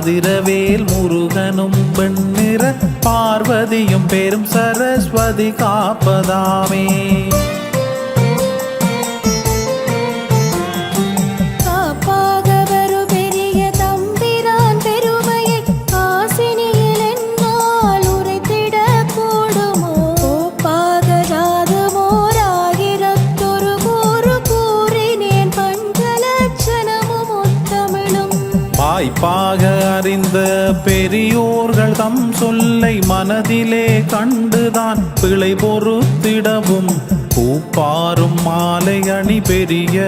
பார்மேவு கதிரவேல் முருகனும் பெண்ணிற பார்வதியும் பெரும் சரஸ்வதி காப்பதாமே. பெரியோர்கள் தம் சொல்லை மனதிலே கண்டுதான் பிழை பொறுத்திடவும். பூப்பாரும் மாலை அணி பெரிய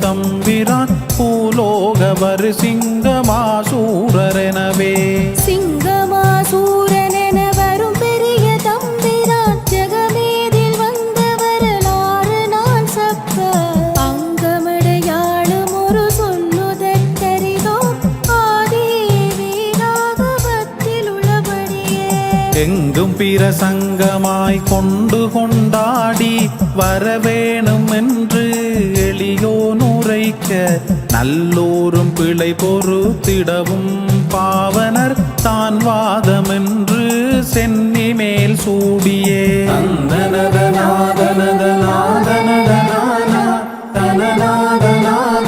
தம்பிரான் பூலோகவர் சிங்கமாசூரரெனவே சிங்கமாசூரன் என வரும் எங்கும் பிரசங்கமாய் கொண்டு கொண்டாடி வரவேணும் என்று எளியோனுரைக்க நல்லோரும் பிழை பொறுத்திடவும் பாவனர் தான் வாதமென்று சென்னி மேல் சூடியே. தந்தனதநாதனதநாதனதநானா, தனநாதநாதந்தநாதந்தநானா,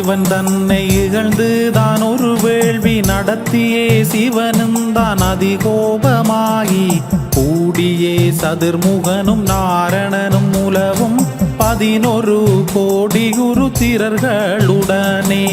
சிவன் தன்னை இகழ்ந்து தான் ஒரு வேள்வி நடத்தியே. சிவனும் தான் அதிகோபமாகி. கூடியே சதுர்முகனும் நாரணனும் உலவும் பதினொரு கோடி குரு திரர்களுடனே.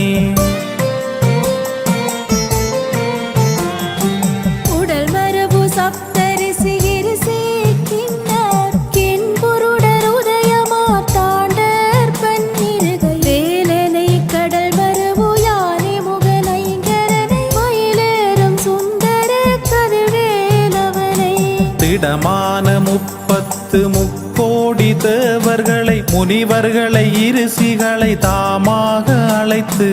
இடமான முப்பத்து முக்கோடி தேவர்களை முனிவர்களை இருசிகளை தாமாக அழைத்து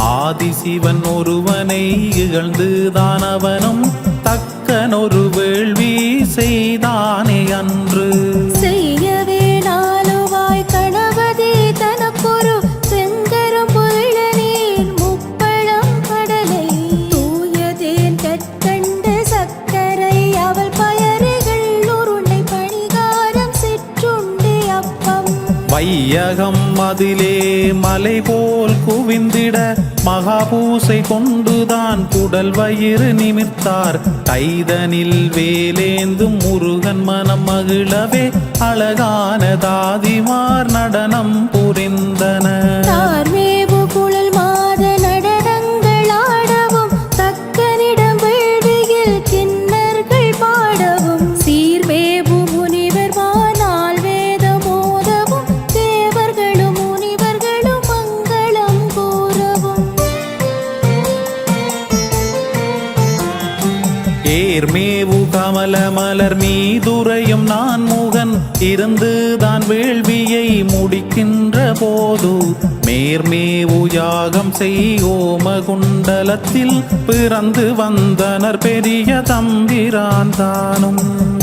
ஆதிசிவன் ஒருவனை இகழ்ந்து தானவனும் தக்கனொரு வேள்வி செய்தானே அன்று. வையகம் அதிலே மலை போல் குவிந்திட மகாபூசை கொண்டுதான் குடல் வயிறு நிமித்தார் கைதனில் வேலேந்தும் முருகன் மனம் மகிழவே அழகான தாதிமார் நடனம் புரிந்தன ஏர்மேவு மலர் மீதுரையும் நான் முகன் இருந்து தான் வேள்வியை முடிக்கின்ற போது மேர்மேவு யாகம் செய்யோம குண்டலத்தில் பிறந்து வந்தனர் பெரிய தம்பிரான் தானும்.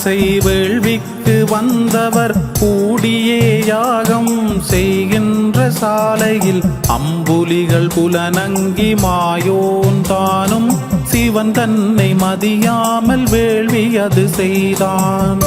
ஆசை வேள்விக்கு வந்தவர் கூடியே யாகம் செய்கின்ற சாலையில் அம்புலிகள் புலனங்கி மாயோன் தானும் சிவன் தன்னை மதியாமல் வேள்வி அது செய்தான்.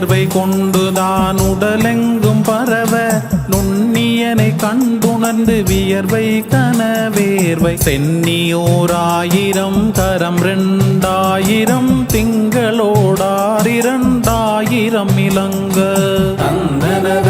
உயர்வை கொண்டுதான் உடலெங்கும் பரவ நுண்ணியனை கண்டுணர்ந்து வியர்வை கனவேர்வை சென்னியோராயிரம் தரம் ரெண்டாயிரம் திங்களோடாரிரண்டாயிரம் இலங்க. தந்தனத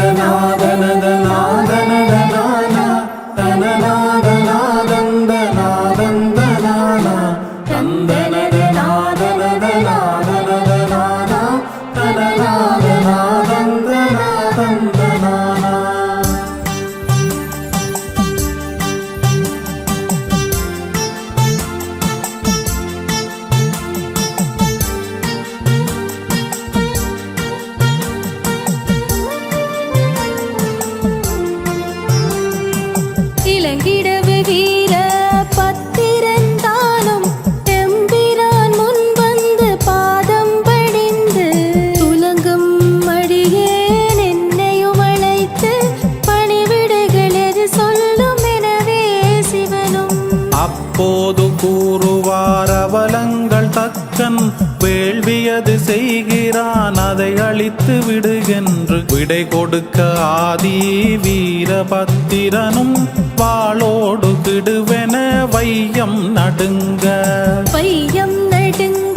அப்போது கூறுவார் அவலங்கள் தக்கன் வேள்வியது செய்கிறான் அதை அழித்து விடுகின்று விடை கொடுக்க ஆதி வீரபத்திரனும் வாளோடு கிடுவென வையம் நடுங்க. வையம் நடுங்க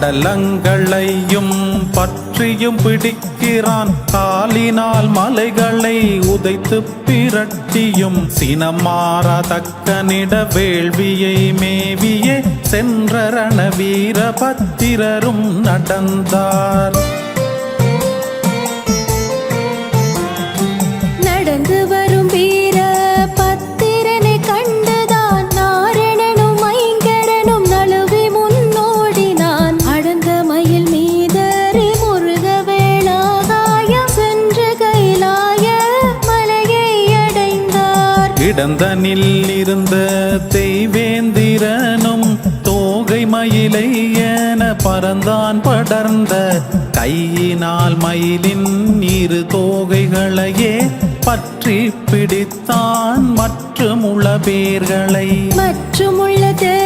படலங்களையும் பற்றியும் பிடிக்கிறான். காலினால் மலைகளை உதைத்து பிரட்டியும் சினமாறா தக்கனிட வேள்வியை மேவியே சென்ற ரணவீர பத்திரரும் நடந்தார். அடைந்தார் இடந்தனில் இருந்த தெய்வேந்திரனும் தோகை மயிலை என பறந்தான் படர்ந்த கையினால் மயிலின் இரு தோகைகளையே பற்றி பிடித்தான் மற்றும் உள்ள பேர்களை மற்றும் உள்ளது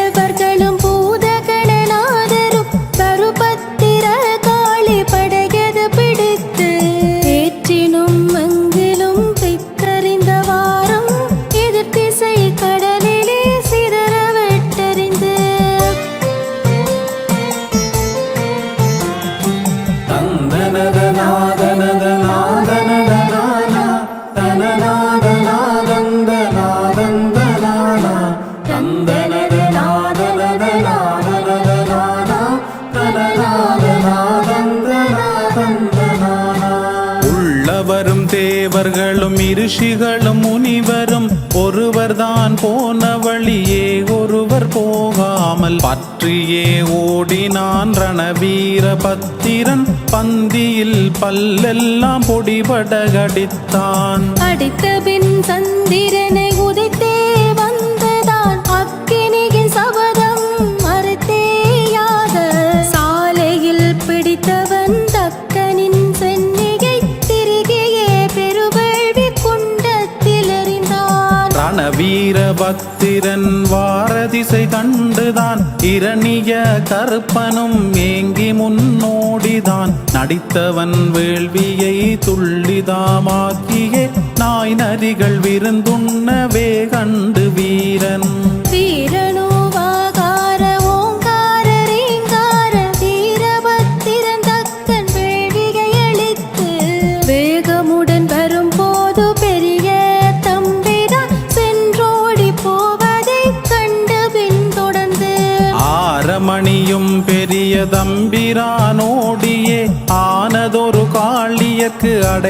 தேவர்களும் இருஷிகளும் முனிவரும் ஒருவர்தான் போன வழியே ஒருவர் போகாமல் பற்றியே ஓடினான் ரணவீர பத்திரன். பந்தியில் பல்லெல்லாம் பொடிபடகடித்தான். அடித்த பின் சந்திரனை பத்திரன் வாரதிசை கண்டுதான். இரணிய கருப்பனும் ஏங்கி முன்னோடிதான். நடித்தவன் வேள்வியை துள்ளிதாமாக்கியே. நாய் நரிகள் விருந்துண்ணவே கண்டு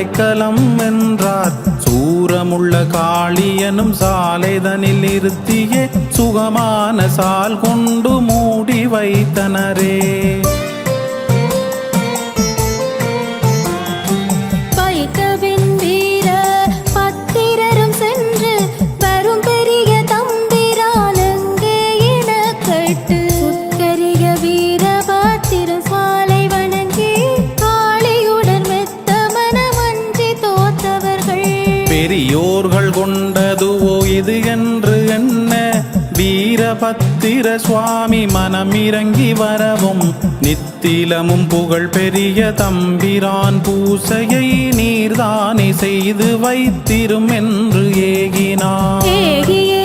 அடைக்கலம் என்றார். சூரமுள்ள காளியனும் சாலைதனில் இருத்தியே சுகமான சால் கொண்டு மூடி வைத்தனரே. வீரபத்திர சுவாமி மனமிறங்கி வரவும் நித்திலமும் புகழ் பெரிய தம்பிரான் பூசையை நீர்தானே செய்து வைத்திரும் என்று ஏகினார்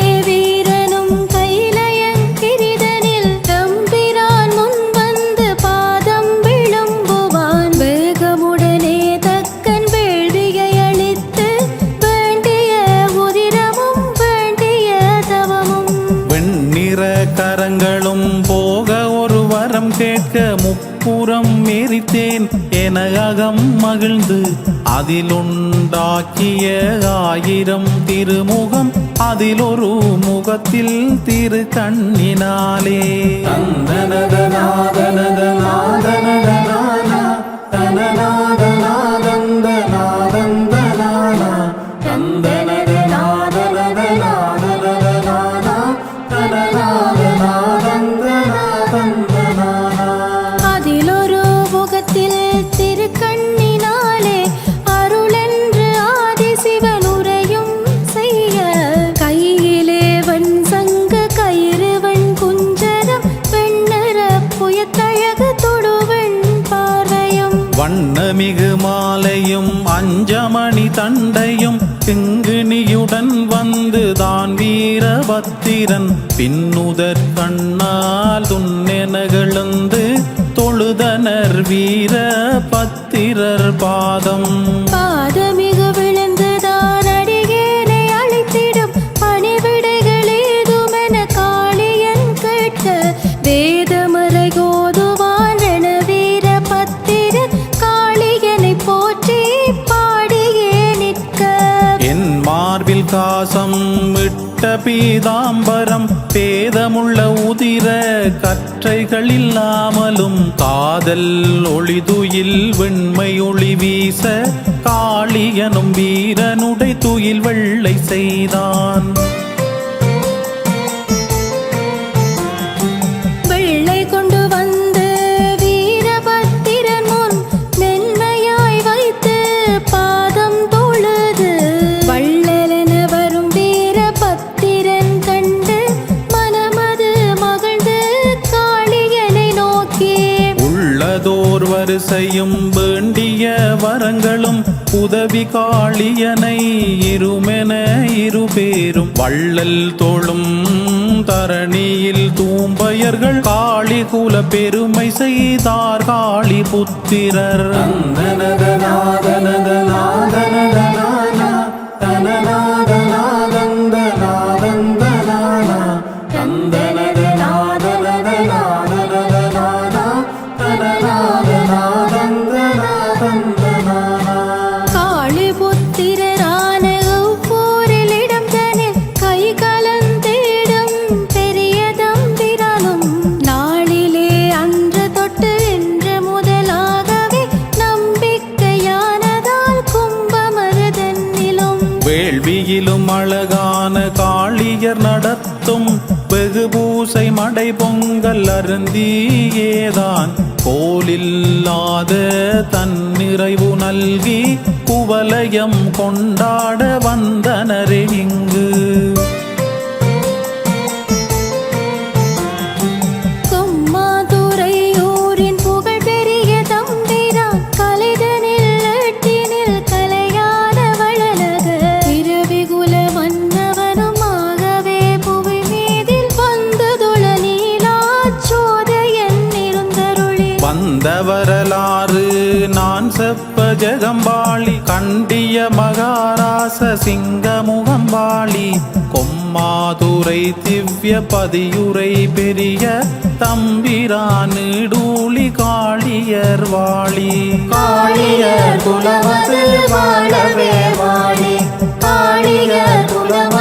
வரம் கேட்க முப்புறம் எரித்தேன். என அகம் மகிழ்ந்து அதிலுண்டாக்கிய ஆயிரம் திருமுகம். அதில் ஒரு முகத்தில் திரு கண்ணினாலே. தந்தனதனாதனதனாதனதனானா, மிகு மாலையும் அஞ்சமணி தண்டையும் கிங்குனியுடன் வந்து தான் வீரபத்திரன். பின்னுதற் கண்ணால் துண்ணெனகழுந்து தொழுதனர் வீர பத்திரர் பாதம். விட்ட பீதாம்பரம் பேதமுள்ள உதிர கற்றைகள் இல்லாமலும் காதல் ஒளிதுயில் வெண்மை ஒளி வீச காளியனும் வீரனுடை துயில் வெள்ளை செய்தான். வரிசையும் வேண்டிய வரங்களும் உதவி காளியனை இருமென இருபேரும். வள்ளல் தோளும் தரணியில் தூம்பயர்கள் காளி குல பெருமை செய்தார். காளி புத்திரர். கோலில்லாத தன்னிறைவு நல்கி குவலயம் கொண்டாட வந்தனரே இங்கு. செப்ப ஜெகம்பாளி கண்டிய மகாராச சிங்கமுகம்பாளி கொம்மாதுரை திவ்ய பதியுரை பெரிய தம்பிரானிடூளி காளியர் வாழி காளியர் குலவது வாழவே வாழி காளியர் குலவது